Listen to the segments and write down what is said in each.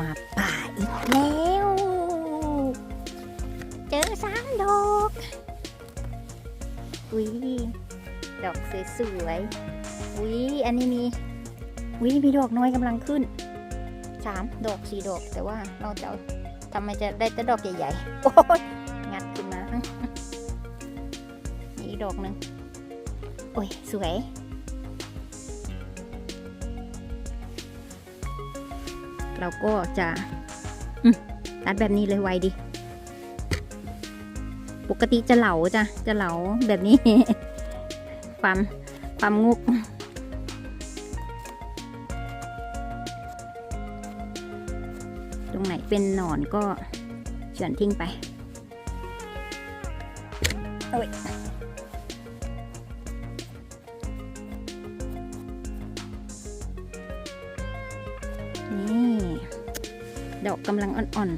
มาป่าอีกแล้ว เจอสามดอกอุ้ยดอกสวยๆอุ้ยอันนี้มีอุ้ยมีดอกน้อยกำลังขึ้นสามดอกสี่ดอก แต่ว่าเราจะทำไมจะได้แต่ดอกใหญ่ๆโอ้ยงัดขึ้นมาอีกดอกหนึ่งโอ้ยสวย เราก็จะตัดแบบนี้เลยไวดีปกติจะเหลาจ้ะ จะเหลาแบบนี้ ความความงุก ตรงไหนเป็นหนอนก็เฉือนทิ้งไป โอ้ย ดอกกำลังอ่อน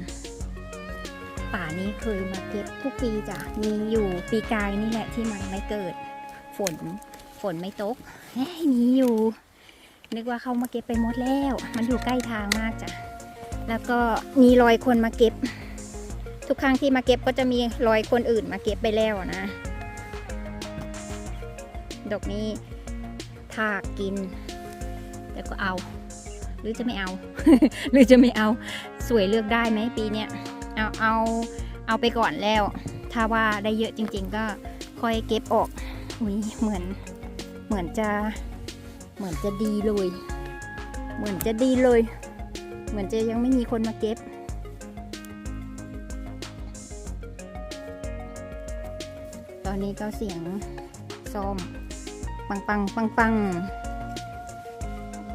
ๆ ป่านี้เคยมาเก็บทุกปีจ้ะ มีอยู่ปีกายนี่แหละที่มันไม่เกิด ฝนฝนไม่ตกมีอยู่ นึกว่าเขามาเก็บไปหมดแล้ว มันอยู่ใกล้ทางมากจ้ะ แล้วก็มีรอยคนมาเก็บ ทุกครั้งที่มาเก็บก็จะมีรอยคนอื่นมาเก็บไปแล้วนะ ดอกนี้ถ้ากิน แต่ก็เอา หรือจะไม่เอา หรือจะไม่เอา สวยเลือกได้ไหมปีเนี้ยเอาเอาเอาไปก่อนแล้ว ถ้าว่าได้เยอะจริง ๆ ก็ค่อยเก็บออกอุ้ยเหมือนเหมือนจะเหมือนจะดีเลย เหมือนจะดีเลย เหมือนจะยังไม่มีคนมาเก็บ ตอนนี้ก็เสียงซ่อม ปังปังปังปัง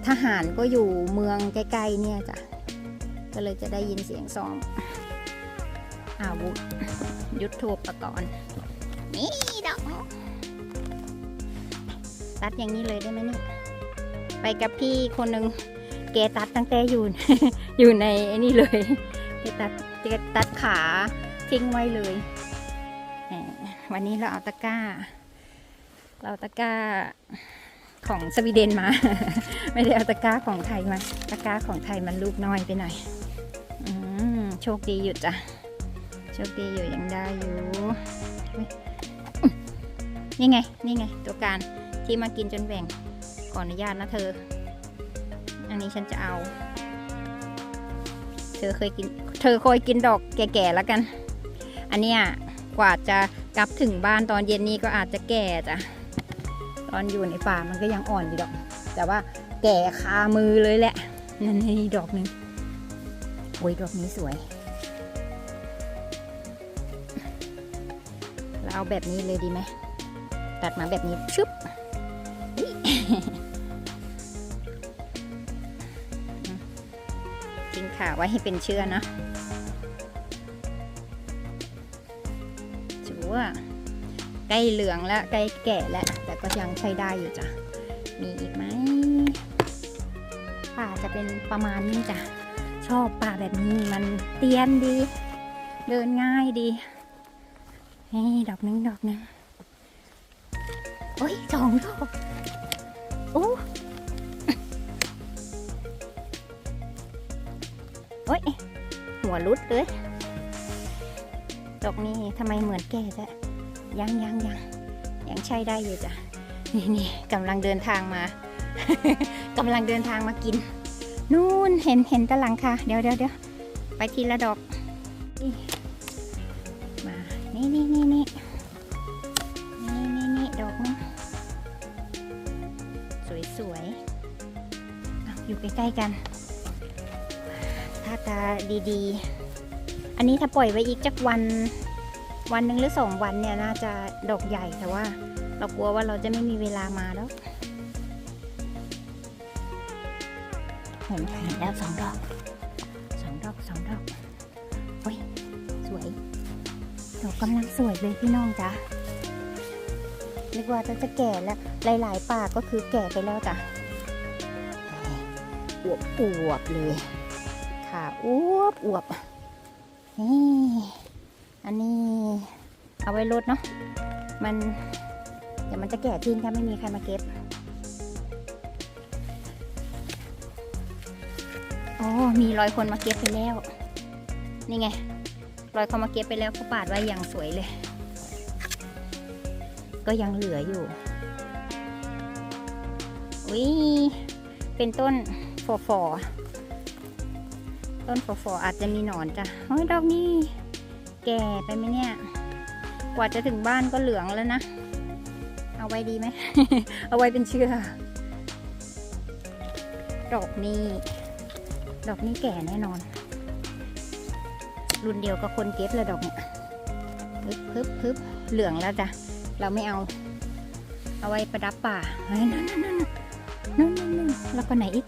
ทหารก็อยู่เมืองใกล้ๆเนี่ยจ้ะ ก็เลยจะได้ยินเสียงซ้อมอาวุธยุทโธปกรณ์นี่ดอกตัดอย่างนี้เลยได้ไหมเนี่ยไปกับพี่คนหนึ่งแกตัดตั้งแต่อยู่อยู่ในไอ้นี่เลยแกตัดแกตัดขาทิ้งไว้เลยวันนี้เราเอาตะกร้า เราตะกร้าของสวีเดนมา ไม่ได้เอาตะกร้าของไทยมา ตะกร้าของไทยมันลูกน้อยไปหน่อย โชคดีอยู่จ้ะ โชคดีอยู่ยังได้อยู่ นี่ไง นี่ไง ตัวการที่มากินจนแบ่งขออนุญาตนะเธอ อันนี้ฉันจะเอา เธอเคยกิน เธอเคยกินดอกแก่ๆแล้วกัน อันเนี้ยกว่าจะกลับถึงบ้านตอนเย็นนี้ก็อาจจะแก่จ้ะ ตอนอยู่ในป่ามันก็ยังอ่อนอยู่ดอก แต่ว่าแก่คามือเลยแหละ นั่นนี่ดอกหนึ่ง อ้ยดอกนี้สวย เราเอาแบบนี้เลยดีไหม ตัดมาแบบนี้ชึบทิ้งขาไว้ให้เป็นเชื้อนะถือว่าใกล้เหลืองแล้วใกล้แก่แล้ว แต่ก็ยังใช้ได้อยู่จ้ะ มีอีกไหมป่าจะเป็นประมาณนี้จ้ะ อบป่าแบบนี้มันเตียนดี เดินง่ายดี นี่ดอกนึงดอกนึงโอ้ยสองดอกโอ้โอ้ยหัวรุดเลย ดอกนี้ทำไมเหมือนแก่จะยังยังยังยังใช้ได้อยู่จ้ะนี่นี่กำลังเดินทางมากำลังเดินทางมากิน นู่นเห็นเห็นตะหลังค่ะ เดี๋ยวเดี๋ยวเดี๋ยวไปทีละดอก มา นี่นี่นี่นี่นี่นี่นี่ดอกสวยสวยออยู่ใกล้ๆกัน ถ้าตาดีๆ อันนี้ถ้าปล่อยไว้อีกจักวัน วันหนึ่งหรือสองวันเนี่ยน่าจะดอกใหญ่แต่ว่า เรากลัวว่าเราจะไม่มีเวลามาแล้ว ห็นเห็นแล้วสองดอกสองดอกสองดอกโอ้ยสวยดอกกำลังสวยเลยพี่น้องจ้ะนึกว่าจะจะแก่แล้วหลาย ๆ ป่าก็คือแก่ไปแล้วจ้ะอวบอวบเลยค่ะอวบอวบนี่อันนี้เอาไว้ลดเนาะมันเดี๋ยวมันจะแก่ทิ้งถ้าไม่มีใครมาเก็บ อ๋อ มีรอยคนมาเก็บไปแล้ว นี่ไง รอยเขามาเก็บไปแล้วเขาปาดไว้อย่างสวยเลย ก็ยังเหลืออยู่อุ้ยเป็นต้นฟอฟอต้นฟอฟออาจจะมีหนอนจ้ะเฮ้ยดอกนี้แก่ไปไหมเนี่ย กว่าจะถึงบ้านก็เหลืองแล้วนะ เอาไว้ดีไหม เอาไว้เป็นเชือดอกนี้ ดอกนี้แก่แน่นอน รุ่นเดียวกับคนเก็บเลยดอกเนี่ยพึบพึบพึบเหลืองแล้วจ้ะ เราไม่เอา เอาไว้ประดับป่าเฮ้ยนั่นนั่นนั่นนั่นนั่นนั่นแล้วก็ไหนอีก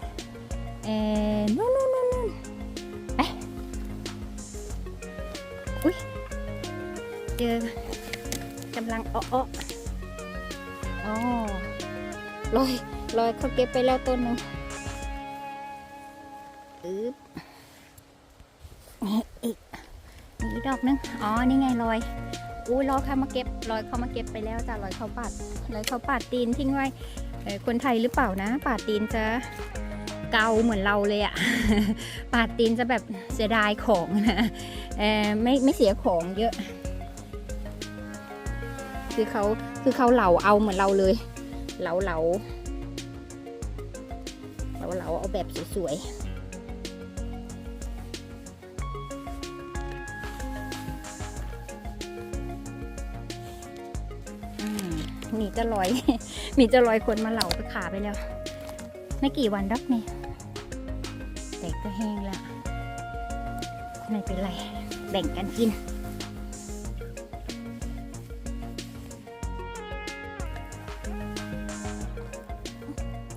เอ่อนู่นนู่นนู่นนู่นไปอุ้ยเจอกำลังอ้ออ้ออ๋อลอยลอยเขาเก็บไปแล้วต้นหนึง อกนึง อ๋อ นี่ไงลอยอุ้ยลอยเขามาเก็บลอยเขามาเก็บไปแล้วจ้ะลอยเขาปาดลอยเขาปาดตีนทิ้งไว้คนไทยหรือเปล่านะ ปาดตีนจะเกาเหมือนเราเลยอะปาดตีนจะแบบเสียดายของนะเออไม่ไม่เสียของเยอะ คือเขาคือเขาเหลาเอาเหมือนเราเลย เหลาเหลาเหลาเหลาเอาแบบสวยๆ มมีจะลอยมีจะลอยคนมาเหล่าไปขาไปแล้ว ไม่กี่วันดักเนี่ยแต่ก็แห้งแล้วไม่เป็นไร แบ่งกันกิน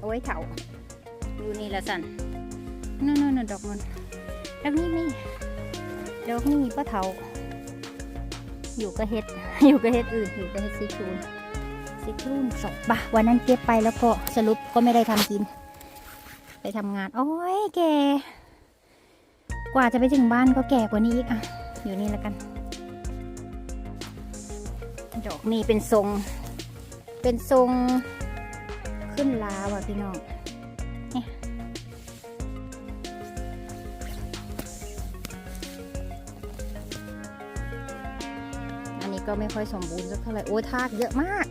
โอ้ยเถาอยู่นี่ละสันนั่นนั่นดอกมันดอกนี้มีดอกนี้ป้าเถาอยู่กับเห็ด อยู่กับเห็ดอื่น อยู่กับเห็ดซีทรูน ซีทรูนสองปะวันนั้นเก็บไปแล้วก็สรุปก็ไม่ได้ทำกิน ไปทำงาน โอ้ยแก กว่าจะไปถึงบ้านก็แก่กว่านี้อีกอะ อยู่นี่แล้วกัน ดอกนี้เป็นทรง เป็นทรงขึ้นลาว่ะพี่น้องเนี่ยอันนี้ก็ไม่ค่อยสมบูรณ์สักเท่าไหร่โอ้ยทากเยอะมาก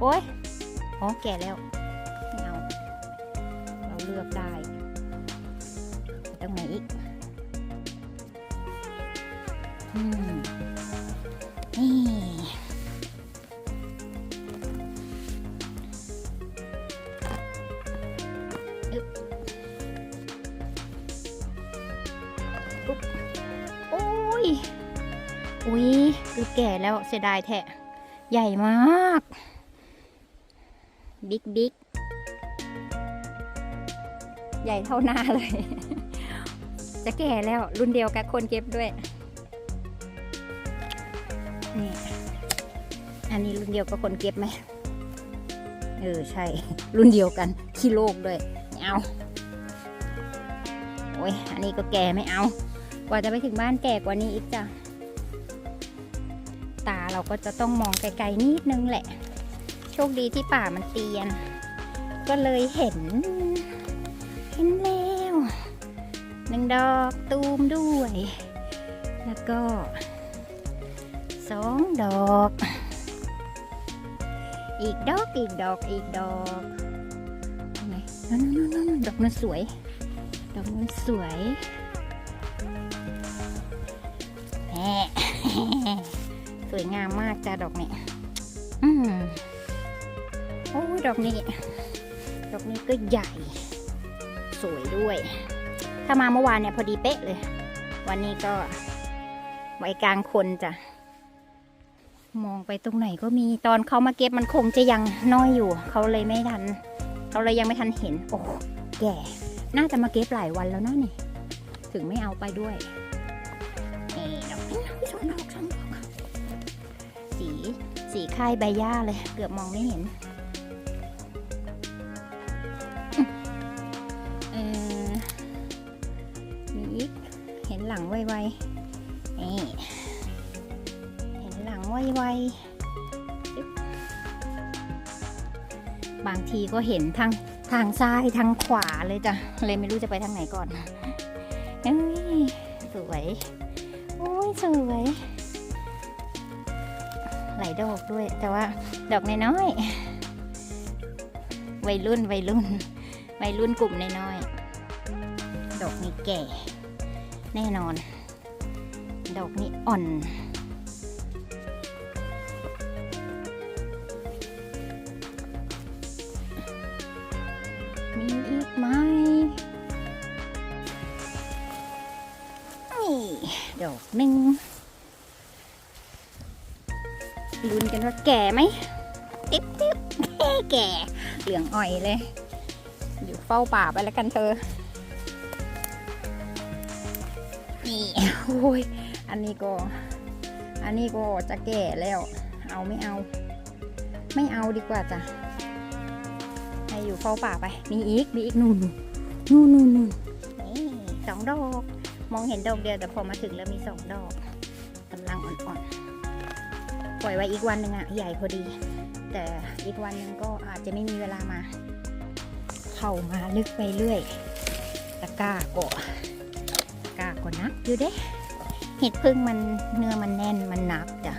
โอ้ยอ๋อแก่แล้ว ไม่เอา เราเลือกได้ตรงไหนอีกอืมนี่อึ๊บปุ๊บโอ้ย อุ้ยคือแก่แล้วเสียดายแทะ ใหญ่มาก บิ๊กบิ๊กใหญ่เท่าหน้าเลย จะแก่แล้วรุ่นเดียวกับคนเก็บด้วย นี่ อันนี้รุ่นเดียวกับคนเก็บไหม เออ ใช่ รุ่นเดียวกันขี้โลกด้วยเอาโอ้ย อันนี้ก็แก่ไม่เอา กว่าจะไปถึงบ้านแก่กว่านี้อีกจ้ะ ตาเราก็จะต้องมองไกลๆนิดนึงแหละ โชคดีที่ป่ามันเตียน ก็เลยเห็น เห็นแล้วหนึ่งดอกตูมด้วย แล้วก็สองดอก อีกดอกอีกดอกอีกดอกไหนนั่นนั่นดอกนั้นสวย ดอกนั้นสวยแหมสวยงามมากจ้าดอกนี้อืม ดอกนี้ ดอกนี้ก็ใหญ่ สวยด้วย ถ้ามาเมื่อวานเนี่ยพอดีเป๊ะเลย วันนี้ก็ไว้กลางคนจ้ะ มองไปตรงไหนก็มีตอนเขามาเก็บมันคงจะยังน้อยอยู่ เขาเลยไม่ทัน เขาเลยยังไม่ทันเห็น โอ้แก่ น่าจะมาเก็บหลายวันแล้วนะนี่ ถึงไม่เอาไปด้วยนี่ดอกนี้สองดอกสองดอกสี สีค่ายใบหญ้าเลย เกือบมองไม่เห็น ไวๆนี่เห็นหลังไวๆบบางทีก็เห็นทางทางซ้ายทางขวาเลยจ้ะเลยไม่รู้จะไปทางไหนก่อนเอ้ยสวยโอ้ยสวยหลายดอกด้วย แต่ว่าดอกน้อยๆวัยรุ่นวัยรุ่นวัยรุ่นกลุ่มน้อยๆดอกนี้แก่ แน่นอน ดอกนี้อ่อน มีอีกไหมนี่ดอกหนึ่งลุ้นกันว่าแก่ไหมติ๊บติ๊บแก่ เหลืองอ่อยเลย อยู่เฝ้าป่าไปแล้วกันเธอ โอ้ยอันนี้ก็ อันนี้ก็จะแก่แล้ว เอาไม่เอา ไม่เอาดีกว่าจ้ะให้อยู่เฝ้าป่าไป มีอีก มีอีกนู่นนู่นนู่นนู่นนี่สองดอก มองเห็นดอกเดียวแต่พอมาถึงแล้วมีสองดอกกำลังอ่อนๆ ปล่อยไว้อีกวันหนึ่งอะใหญ่พอดี แต่อีกวันหนึ่งก็อาจจะไม่มีเวลามา เข้ามาลึกไปเรื่อย ตะกร้าก็ อยู่เด้เห็ดพึ่งมันเนื้อมันแน่นมันหนักจ้ะ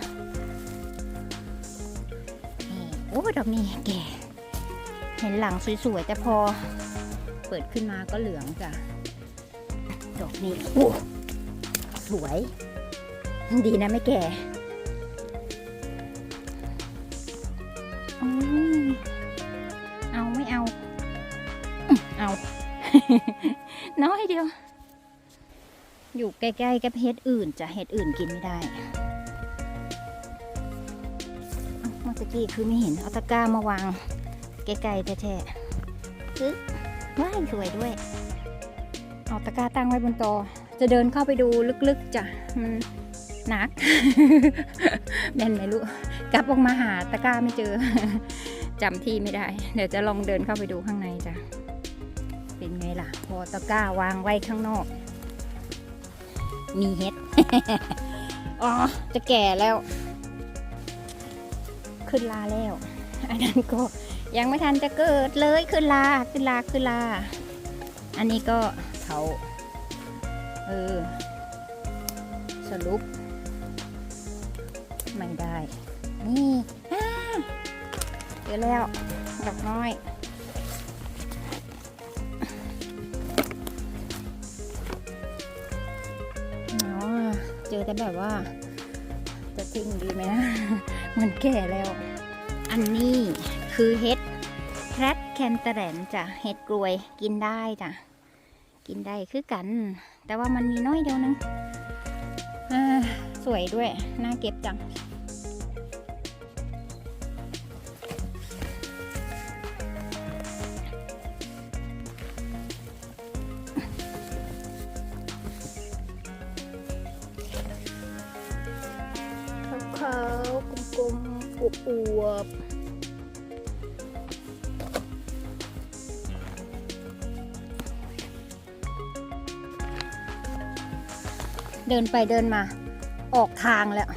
โอ้ดอกนี้แก่ เห็นหลังสวยๆ แต่พอเปิดขึ้นมาก็เหลืองจ้ะ ดอกนี้โอ้สวย ดีนะไม่แก่เอาไม่เอา เอา น้อยเดียว อยู่ใกล้ๆกับเห็ดอื่นจะเห็ดอื่นกินไม่ได้เอ้าเมื่อกี้คือไม่เห็นเอาตะกร้ามาวางใกล้ๆแท้ๆปึ๊บว้ายสวยด้วย เอาตะกร้าตั้งไว้บนโตะจะเดินเข้าไปดูลึกๆจ้ะมันหนักแม่นไหมลูกกลับออกมาหาตะกร้าไม่เจอจำที่ไม่ได้ เดี๋ยวจะลองเดินเข้าไปดูข้างในจ้ะเป็นไงล่ะ พอตะกร้าวางไว้ข้างนอก มีเห็ด อ๋อ จะแก่แล้ว ขึ้นลาแล้ว อันนั้นก็ยังไม่ทันจะเกิดเลยขึ้นลาขึ้นลาขึ้นลา อันนี้ก็เขาเออ สรุป ไม่ได้ นี่อ่าเจอแล้วดอกน้อย เจอแต่แบบว่า จะทิ้งดีไหมนะมันแก่แล้ว อันนี้คือเห็ดแครดแคนเตแรนจ้ะเห็ดกลวยกินได้จ้ะกินได้คือกัน แต่ว่ามันมีน้อยเดียวนึงสวยด้วย น่าเก็บจัง อวบเดินไปเดินมา ออกทางแล้ว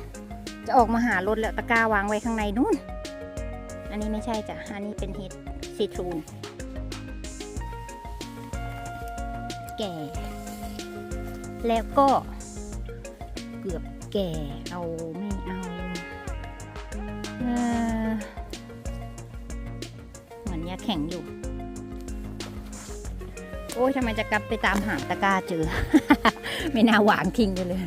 จะออกมาหารถแล้วตะกร้าวางไว้ข้างในนู่น อันนี้ไม่ใช่จ้ะ อันนี้เป็นเห็ดซีทรูน แก่ แล้วก็เกือบแก่เอาไม่ แข็งอยู่ โอ้ยทำไมจะกลับไปตามหาตะกร้าเจอ ไม่น่าหวางทิ้งไปเลย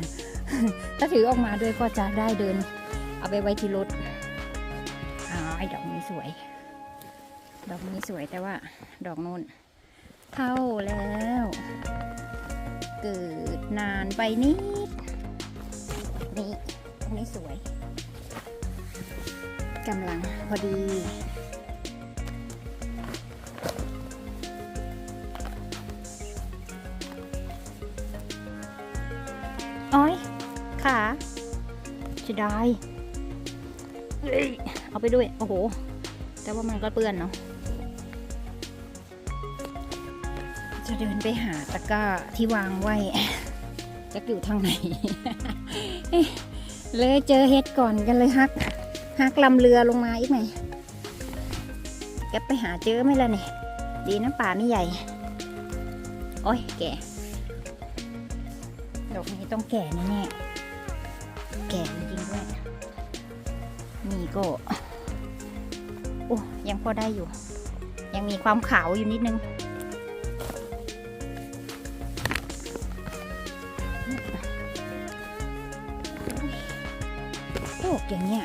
ถ้าถือออกมาด้วยก็จะได้เดิน เอาไปไว้ที่รถอ๋อไอ้ดอกนี้สวย ดอกนี้สวยแต่ว่า ดอกนู้นเข้าแล้ว เกิดนานไปนิดนี่ตรงนี้สวยกำลังพอดี จะได้เอ้ยเอาไปด้วย โอ้โห แต่ว่ามันก็เปื้อนเนาะจะเดินไปหาตะกร้าที่วางไว้จะอยู่ทางไหน เลยเจอเฮ็ดก่อนกันเลยฮักฮักลำเรือลงมาอีกไหมแกไปหาเจอไหมล่ะเนี่ยดีนะป่าไม่ใหญ่ โอ้ยแก่ดอกนี้ต้องแก่แน่แก่ ก็ โอ้ยังพอได้อยู่ ยังมีความขาวอยู่นิดนึง โอ้อย่างเนี้ย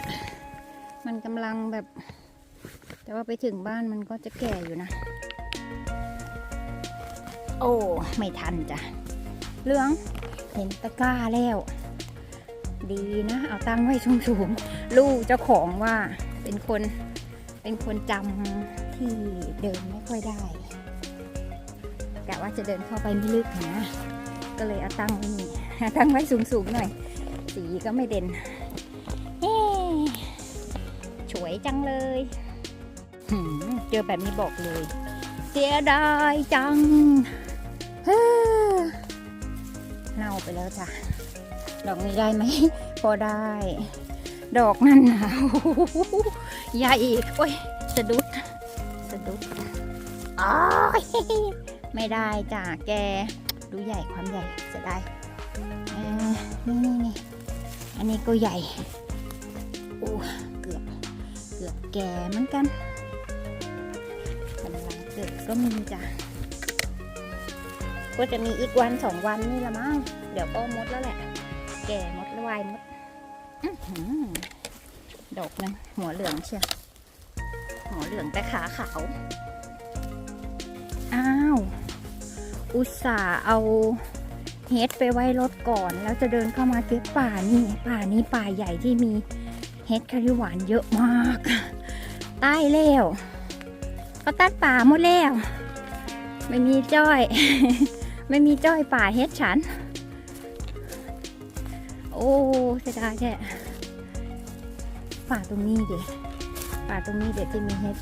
มันกำลังแบบ แต่ว่าไปถึงบ้านมันก็จะแก่อยู่นะ โอ้ ไม่ทันจ้ะเหลือง เห็นตะกร้าแล้ว ดีนะ เอาตั้งไว้สูงๆ ลูกเจ้าของว่าเป็นคนเป็นคนจำที่เดินไม่ค่อยได้กะว่าจะเดินเข้าไปไม่ลึกนะ ก็เลยเอาตั้งไว้นี่ตั้งไว้สูงๆหน่อย สีก็ไม่เด่นเฮ้สวยจังเลยเจอแบบนี้บอกเลย เสียดายจังเน่าไปแล้วจ้ะ ดอกนี้ได้ไหม พอได้ ดอกนั่นหนาวใหญ่อีก โอ้ย สะดุด สะดุดอ๋อไม่ได้จ้ะแก ดูใหญ่ความใหญ่จะได้นี่นี่นี่อันนี้ก็ใหญ่โอ้เกือบ เกือบแก่เหมือนกันกำลังเกิดก็มีจ้ะก็จะมีอีกวันสองวันนี่ละมั้ง เดี๋ยวก็มดแล้วแหละ แก่หมดแล้ววายหมดอื้อหือดอกหนึงหัวเหลืองเชียวหัวเหลืองแต่ขาขาว อ้าว อุตส่าห์เอาเฮดไปไว้รถก่อน แล้วจะเดินเข้ามาเก็บป่านี่ ป่านี้ป่าใหญ่ที่มีเฮดคาริหวานเยอะมากใต้แล้วก็ตัดป่าหมดแล้ว ไม่มีจ้อย ไม่มีจ้อยป่าเฮ็ดฉันโอ้เสียดายแท้ป่าตรงนี้เด็ป่าตรงนี้เด็จะมีเฮ็ด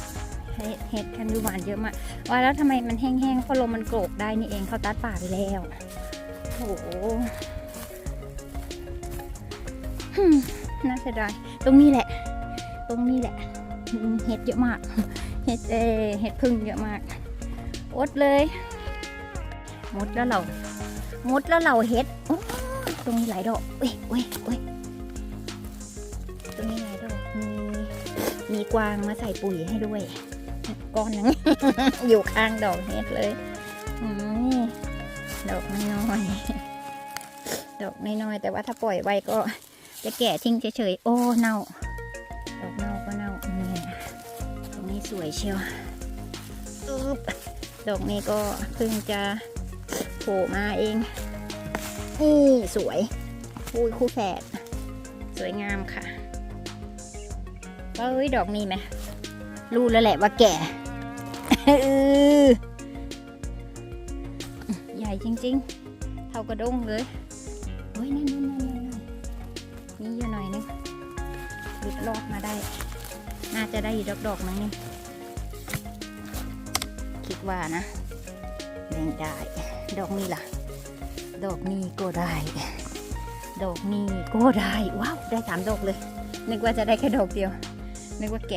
เฮ็ดเฮ็ดคันดูหวานเยอะมากว่าแล้วทำไมมันแห้งๆเพราะลมมันโกรกได้นี่เองเขาตัดป่าไปแล้วโอ้โหน่าเสียดายตรงนี้แหละ ตรงนี้แหละ เห็ดเยอะมาก เห็ดเอเห็ดพึ่งเยอะมาก อดเลยมดแล้วเราหมดแล้วเราเห็ด รงนี้หลายดอกเอ้ยเอ้ยเอ้ยตรงนี้หลายดอก มีมีกวางมาใส่ปุ๋ยให้ด้วย ก้อนหนึงอยู่ข้างดอกเห็ดเลยอืมดอกน้อยดอกน้อยแต่ว่าถ้าปล่อยไว้ก็ จะแก่ทิ้งเฉยๆ โอ้เน่า ดอกเน่าก็เน่าเนี่ยตรงนี้สวยเชียวดอกนี้ก็เพิ่งจะโผล่มาเอง นี่สวยอุ้ยคู่แฝดสวยงามค่ะเอ้ยดอกนี้ไหมรู้แล้วแหละว่าแก่เออใหญ่จริงๆ เท่ากระด้งเลยเฮ้ยนั่นนั่นนั่นนั่นนี่อยู่หน่อยนึงหลุดรอดมาได้ น่าจะได้อยู่ดอกดอกๆมั้งนี่คิดว่านะแบ่งได้ ดอกนี้ล่ะ ดอกนี้ก็ได้ ดอกนี้ก็ได้ ว้าว ได้สามดอกเลย นึกว่าจะได้แค่ดอกเดียว นึกว่าแก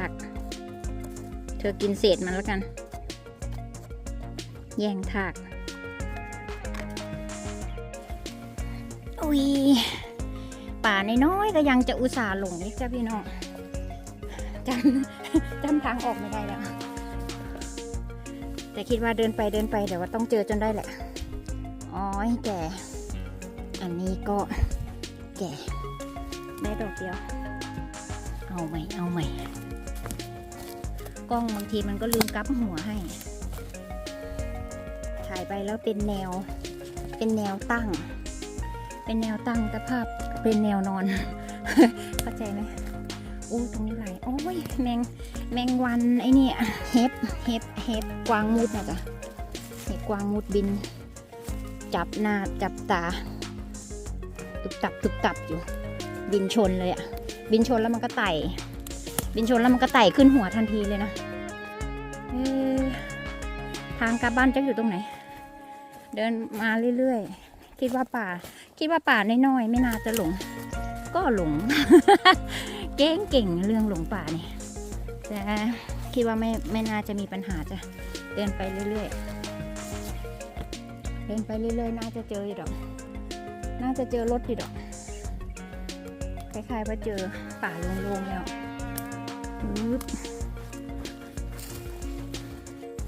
ากเธอกินเศษมันแล้วกัน แย่งถากอุ้ยป่าน้อยๆก็ยังจะอุตส่าห์หลงนี่จ้าพี่น้องจำจำทางออกไม่ได้แล้ว แต่คิดว่าเดินไปเดินไปเดี๋ยวว่าต้องเจอจนได้แหละ อ๋อแก่ อันนี้ก็แก่ ได้ดอกเดียว เอาไหมเอาไหม กล้องบางทีมันก็ลืมกลับหัวให้ ถ่ายไปแล้วเป็นแนว เป็นแนวตั้ง เป็นแนวตั้งแตะภาพเป็นแนวนอน เข้าใจไหมอู้ตรงนี้ไหลโอ้ยแมงแมงวันไอเนี่ยเห็บเห็บเห็บกวางมุดนะจ๊ะเห็บกวางมุดบิน จับหน้าจับตา ตุบตับตุบตับอยู่ บินชนเลยอะบินชนแล้วมันก็ไต่ บินชนแล้วมันก็ไต่ขึ้นหัวทันทีเลยนะทางกลับบ้านจะอยู่ตรงไหน เดินมาเรื่อยๆ คิดว่าป่า คิดว่าป่าน้อยๆ ไม่น่าจะหลง ก็หลง เก่งเก่งเรื่องหลงป่านี่แต่คิดว่าไม่ไม่น่าจะมีปัญหาจ้ะ เดินไปเรื่อยๆ เดินไปเรื่อยๆ น่าจะเจออยู่ดอก น่าจะเจอรถอยู่ดอก คล้ายๆว่าเจอป่าโล่งๆแล้ว ปึ๊บ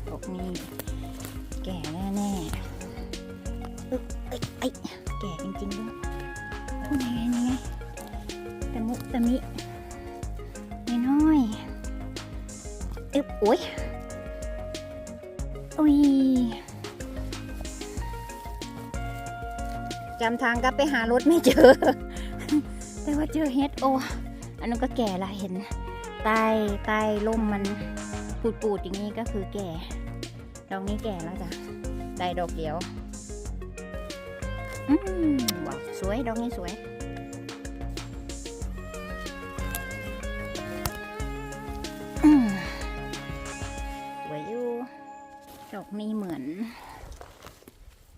ตกนี้แก่แน่ๆอึ๊บเอ้ยเอ้แก่จริงๆด้วยโอ้ยไงไงไงตะมุตะมิน้อยๆอึ๊บโอ้ยอุ้ยจำทางกลับไปหารถไม่เจอ แต่ว่าเจอเฮดโอ อันนั้นก็แก่ละเห็น ใต้ใต้ร่มมันปูดปูดๆอย่างนี้ก็คือแก่ ดอกนี้แก่แล้วจ้ะได้ดอกเดียว อืมว้าวสวย ดอกนี้สวยสวยอยู่ ดอกนี้เหมือน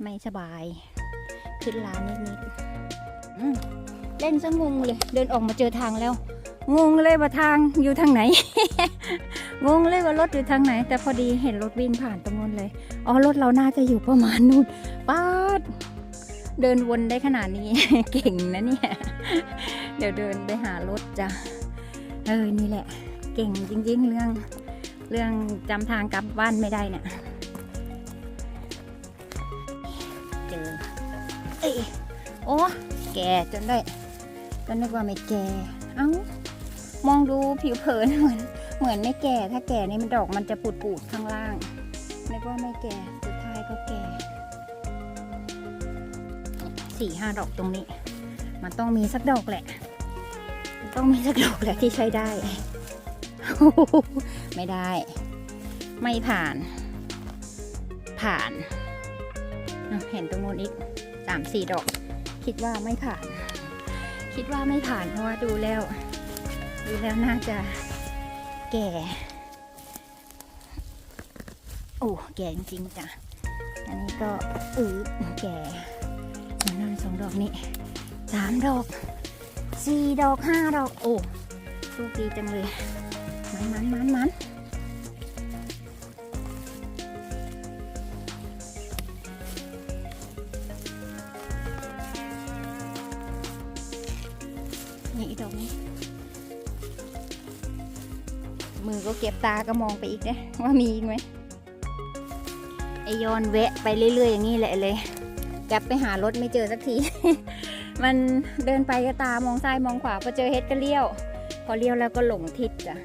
ไม่สบาย ขึ้นลานิดๆอืมเล่นซะงงเลย เดินออกมาเจอทางแล้ว งงเลยว่าทางอยู่ทางไหน งงเลยว่ารถอยู่ทางไหน แต่พอดีเห็นรถวิ่งผ่านตรงนู้นเลย อ๋อรถเราน่าจะอยู่ประมาณนู้นป้าดเดินวนได้ขนาดนี้ เก่งนะเนี่ย เดี๋ยวเดินไปหารถจ้ะ เออ นี่แหละ เก่งจริง ๆ เรื่อง เรื่องจำทางกลับบ้านไม่ได้เนี่ยเจอเอ้ยโอ้ แก่จนได้ก็นึกว่าไม่แก่ เอ้า มองดูผิวเผินเหมือนเหมือนไม่แก่ ถ้าแก่นี่มันดอกมันจะปูดปูดข้างล่างนึกว่าไม่แก่สุดท้ายก็แก่สี่ห้าดอกตรงนี้ มันต้องมีสักดอกแหละ ต้องมีสักดอกแหละที่ใช้ได้ ไม่ได้ ไม่ผ่าน ผ่านเห็นตรงโน้นอีกสามสี่ดอก คิดว่าไม่ผ่าน คิดว่าไม่ผ่านเพราะว่าดูแล้ว ดูแล้วน่าจะแก่ โอ้ แก่จริงๆจ้ะ อันนี้ก็อือแก่นนั่นสองดอกนี้สามดอกสี่ดอกห้าดอก โอ้ สู้ดีจังเลย มันมันมันมันนี่ ตาก็มองไปอีกนะว่ามีอีกไหมไอยอนแวะไปเรื่อยๆอย่างนี้แหละเลยกลบไปหารถไม่เจอสักที มันเดินไปก็ตามองซ้ายมองขวาพอเจอเฮ็ดก็เลี้ยว พอเลี้ยวแล้วก็หลงทิศจ้ะ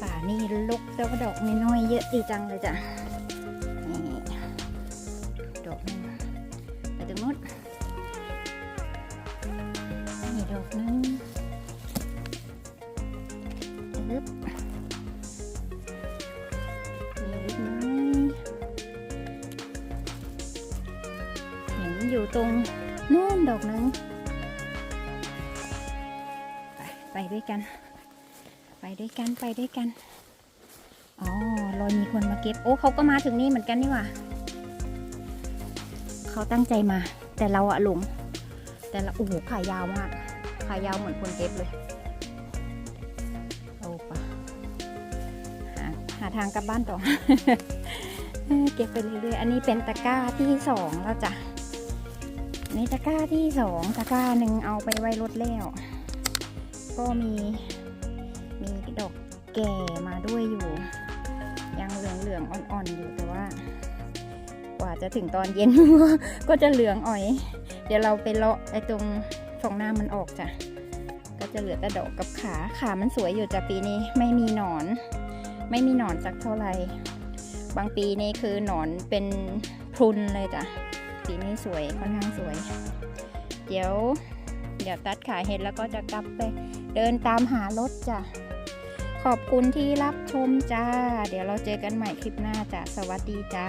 ป่านี่ลกแล้วก็ดอกน้อยๆเยอะดีจังเลยจ้ะนี่ดอกนึงไปตรงนู้นนี่ดอกนึงลึบ ตรงนู่นดอกหนึง ไปไปด้วยกัน ไปด้วยกันไปด้วยกัน อ๋อรอยมีคนมาเก็บ โอ้เขาก็มาถึงนี่เหมือนกันนี่ว่าเขาตั้งใจมา แต่เราอะหลง แต่ละโอ้โหขายาวมากขายาวเหมือนคนเก็บเลยโอ้ปะหาหาทางกลับบ้านต่อเก็บไปเรื่อยๆ อันนี้เป็นตะกร้าที่สองแล้วจ้ะ นนี่ตะกร้าที่สองตะกร้าหนึ่งเอาไปไว้รถแล้ว ก็มีมีดอกแก่มาด้วยอยู่ ยังเหลืองเหลืองอ่อนๆอยู่แต่ว่า กว่าจะถึงตอนเย็น ก็จะเหลืองอ่อย เดี๋ยวเราไปเลาะไอ้ตรงฟองน้ำมันออกจ้ะก็จะเหลือแต่ดอกกับขาขามันสวยอยู่จ้ะปีนี้ไม่มีหนอน ไม่มีหนอนสักเท่าไหร่บางปีนี่คือหนอนเป็นพรุนเลยจ้ะ นี่สวยค่อนข้างสวย เดี๋ยว เดี๋ยวตัดขาเห็ดแล้วก็จะกลับไปเดินตามหารถจ้ะ ขอบคุณที่รับชมจ้า เดี๋ยวเราเจอกันใหม่คลิปหน้าจ้ะ สวัสดีจ้า